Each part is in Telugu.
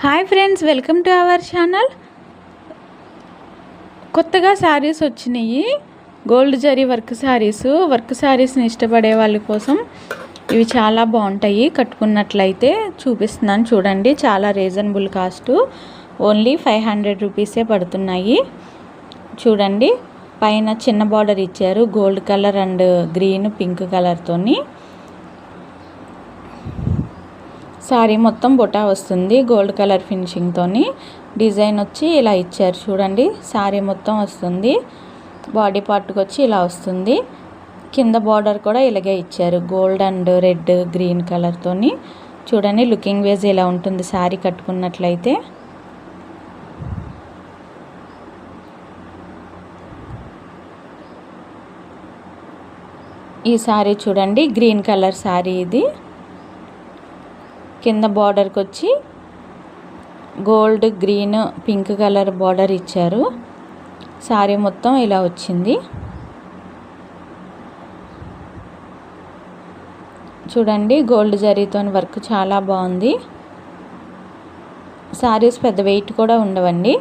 Hi friends welcome to our channel. కొత్తగా శారీస్ వచ్చినాయి. Gold zari work saris. Work శారీస్ని ఇష్టపడే వాళ్ళ కోసం ఇవి చాలా బాగుంటాయి. కట్టుకున్నట్లయితే చూపిస్తున్నాను చూడండి. చాలా reasonable cost only five hundred రూపీసే పడుతున్నాయి. చూడండి. పైన చిన్న బార్డర్ ఇచ్చారు. Gold colour and green pink కలర్తోని sari మొత్తం బొటా వస్తుంది గోల్డ్ కలర్ ఫినిషింగ్తోని డిజైన్ వచ్చి ఇలా ఇచ్చారు చూడండి శారీ మొత్తం వస్తుంది. బాడీ పార్ట్కి వచ్చి ఇలా వస్తుంది. కింద బార్డర్ కూడా ఇలాగే ఇచ్చారు గోల్డ్ అండ్ రెడ్ గ్రీన్ కలర్తోని చూడండి లుకింగ్ వేజ్ ఇలా ఉంటుంది శారీ కట్టుకున్నట్లయితే. ఈ శారీ చూడండి గ్రీన్ కలర్ శారీ ఇది. కింద బార్డర్కి వచ్చి gold green pink colour border ఇచ్చారు. శారీ మొత్తం ఇలా వచ్చింది. చూడండి గోల్డ్ జరీతో వర్క్ చాలా బాగుంది. శారీస్ పెద్ద వెయిట్ కూడా ఉండవండి.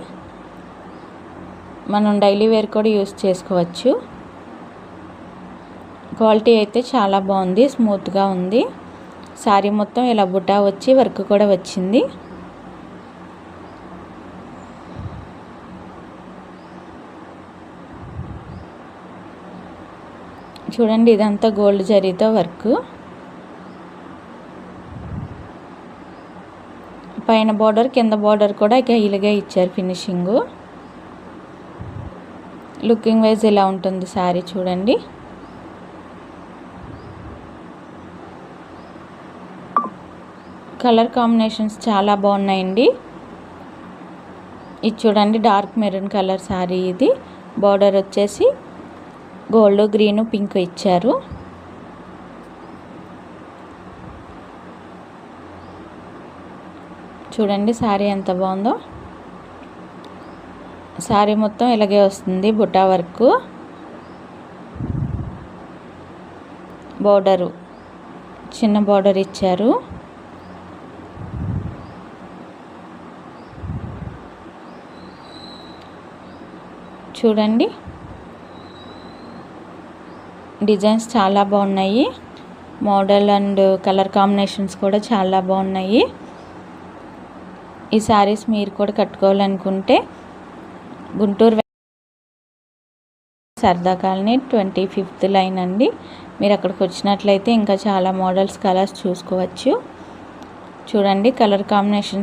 మనం డైలీ వేర్ కూడా యూస్ చేసుకోవచ్చు. క్వాలిటీ అయితే చాలా బాగుంది స్మూత్గా ఉంది. శారీ మొత్తం ఇలా బుటా వచ్చి వర్క్ కూడా వచ్చింది. చూడండి ఇదంతా గోల్డ్ జరీతో వర్క్. పైన బార్డర్ కింద బార్డర్ కూడా ఇక ఇలాగే ఇచ్చారు ఫినిషింగ్. లుకింగ్ వైజ్ ఇలా ఉంటుంది శారీ చూడండి. కలర్ కాంబినేషన్స్ చాలా బాగున్నాయండి. ఇది చూడండి డార్క్ మెరూన్ కలర్ శారీ ఇది. బార్డర్ వచ్చేసి గోల్డ్ గ్రీన్ పింక్ ఇచ్చారు. చూడండి శారీ ఎంత బాగుందో. శారీ మొత్తం ఇలాగే వస్తుంది బుటా వర్క్. బార్డరు చిన్న బార్డర్ ఇచ్చారు. చూడండి. డిజైన్స్ చాలా బాగున్నాయి. మోడల్ అండ్ కలర్ కాంబినేషన్స్ కూడా చాలా బాగున్నాయి. ఈ శారీస్ మీరు కూడా కట్టుకోవాలనుకుంటే గుంటూరు సరదా కాలనీ ట్వంటీ ఫిఫ్త్ లైన్ అండి. మీరు అక్కడికి వచ్చినట్లయితే ఇంకా చాలా మోడల్స్ కలర్స్ చూసుకోవచ్చు. చూడండి కలర్ కాంబినేషన్స్